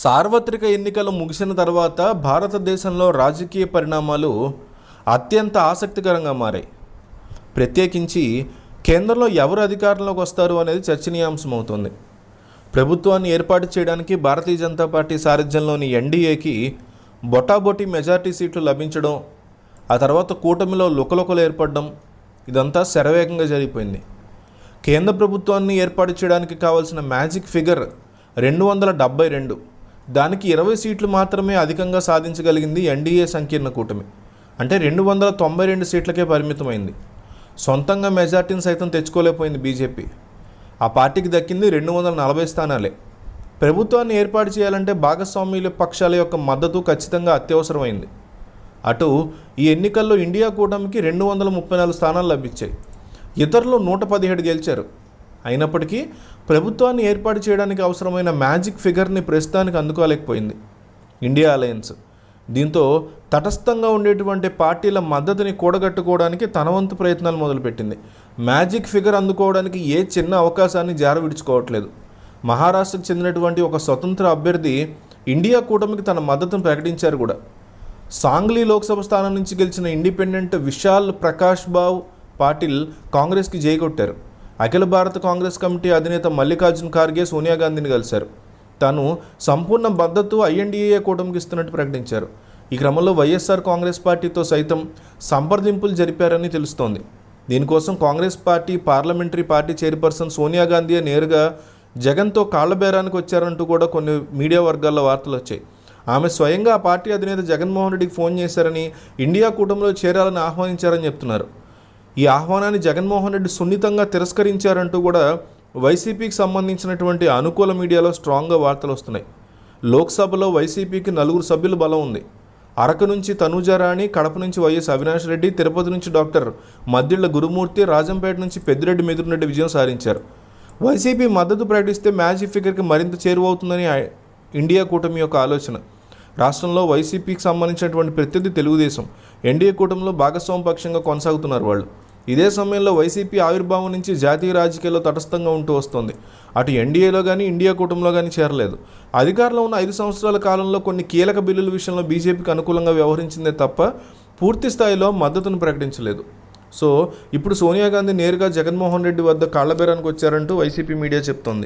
సార్వత్రిక ఎన్నికలు ముగిసిన తర్వాత భారతదేశంలో రాజకీయ పరిణామాలు అత్యంత ఆసక్తికరంగా మారాయి. ప్రత్యేకించి కేంద్రంలో ఎవరు అధికారంలోకి వస్తారు అనేది చర్చనీయాంశమవుతుంది. ప్రభుత్వాన్ని ఏర్పాటు చేయడానికి భారతీయ జనతా పార్టీ సారథ్యంలోని ఎన్డీఏకి బొటాబొటి మెజార్టీ సీట్లు లభించడం ఆ తర్వాత కూటమిలో లుకలుకలు ఏర్పడడం ఇదంతా శరవేగంగా జరిగిపోయింది. కేంద్ర ప్రభుత్వాన్ని ఏర్పాటు చేయడానికి కావాల్సిన మ్యాజిక్ ఫిగర్ రెండు వందల డెబ్బై రెండు. దానికి ఇరవై సీట్లు మాత్రమే అధికంగా సాధించగలిగింది ఎన్డీఏ సంకీర్ణ కూటమి. అంటే రెండు వందల తొంభై రెండు సీట్లకే పరిమితమైంది. సొంతంగా మెజార్టీని సైతం తెచ్చుకోలేకపోయింది బీజేపీ. ఆ పార్టీకి దక్కింది రెండు వందల నలభై స్థానాలే. ప్రభుత్వాన్ని ఏర్పాటు చేయాలంటే భాగస్వామ్యుల పక్షాల యొక్క మద్దతు ఖచ్చితంగా అత్యవసరమైంది. అటు ఈ ఎన్నికల్లో ఇండియా కూటమికి రెండు వందల ముప్పై నాలుగు స్థానాలు లభించాయి. ఇతరులు నూట పదిహేడు గెలిచారు. అయినప్పటికీ ప్రభుత్వాన్ని ఏర్పాటు చేయడానికి అవసరమైన మ్యాజిక్ ఫిగర్ని ప్రస్తుతానికి అందుకోలేకపోయింది. ఇండియా అలయన్స్ దీంతో తటస్థంగా ఉండేటువంటి పార్టీల మద్దతుని కూడగట్టుకోవడానికి తన వంతు ప్రయత్నాలు మొదలుపెట్టింది. మ్యాజిక్ ఫిగర్ అందుకోవడానికి ఏ చిన్న అవకాశాన్ని జార విడుచుకోవట్లేదు. మహారాష్ట్రకు చెందినటువంటి ఒక స్వతంత్ర అభ్యర్థి ఇండియా కూటమికి తన మద్దతును ప్రకటించారు కూడా. సాంగ్లీ లోక్సభ స్థానం నుంచి గెలిచిన ఇండిపెండెంట్ విశాల్ ప్రకాష్ బావ్ పాటిల్ కాంగ్రెస్కి జైకొట్టారు అఖిల భారత కాంగ్రెస్ కమిటీ అధినేత మల్లికార్జున్ ఖార్గే సోనియా గాంధీని కలిశారు. తాను సంపూర్ణ మద్దతు ఐఎన్డీఏ కూటమికి ఇస్తున్నట్టు ప్రకటించారు. ఈ క్రమంలో వైఎస్ఆర్ కాంగ్రెస్ పార్టీతో సైతం సంప్రదింపులు జరిపారని తెలుస్తోంది. దీనికోసం Congress party parliamentary party chairperson Sonia Gandhi నేరుగా జగన్తో కాళ్ళబేరానికి వచ్చారంటూ కూడా కొన్ని మీడియా వర్గాల్లో వార్తలు వచ్చాయి. ఆమె స్వయంగా ఆ పార్టీ అధినేత జగన్మోహన్ రెడ్డికి ఫోన్ చేశారని ఇండియా కూటమిలో చేరాలని ఆహ్వానించారని చెప్తున్నారు. ఈ ఆహ్వానాన్ని జగన్మోహన్ రెడ్డి సున్నితంగా తిరస్కరించారంటూ కూడా వైసీపీకి సంబంధించినటువంటి అనుకూల మీడియాలో స్ట్రాంగ్గా వార్తలు వస్తున్నాయి. లోక్సభలో వైసీపీకి నలుగురు సభ్యులు బలం ఉంది. అరకు నుంచి తనూజారాణి కడప నుంచి వైఎస్ అవినాష్ రెడ్డి తిరుపతి నుంచి డాక్టర్ మద్దిళ్ళ గురుమూర్తి రాజంపేట నుంచి పెద్దిరెడ్డి మిథున్ విజయం సాధించారు. వైసీపీ మద్దతు ప్రకటిస్తే మ్యాజిక్ ఫిగర్కి మరింత చేరువవుతుందని ఇండియా కూటమి యొక్క ఆలోచన. రాష్ట్రంలో వైసీపీకి సంబంధించినటువంటి ప్రత్యర్థి తెలుగుదేశం. ఎన్డీఏ కూటమిలో భాగస్వామ్య పక్షంగా కొనసాగుతున్నారు వాళ్ళు. ఇదే సమయంలో వైసీపీ ఆవిర్భావం నుంచి జాతీయ రాజకీయాల్లో తటస్థంగా ఉంటూ వస్తుంది. అటు ఎన్డీఏలో కానీ ఇండియా కూటమిలో కానీ చేరలేదు. అధికారంలో ఉన్న ఐదు సంవత్సరాల కాలంలో కొన్ని కీలక బిల్లుల విషయంలో బీజేపీకి అనుకూలంగా వ్యవహరించిందే తప్ప పూర్తి స్థాయిలో మద్దతును ప్రకటించలేదు. సో ఇప్పుడు సోనియా గాంధీ నేరుగా జగన్మోహన్ రెడ్డి వద్ద కాళ్ళబేరానికి వచ్చారంటూ వైసీపీ మీడియా చెప్తోంది.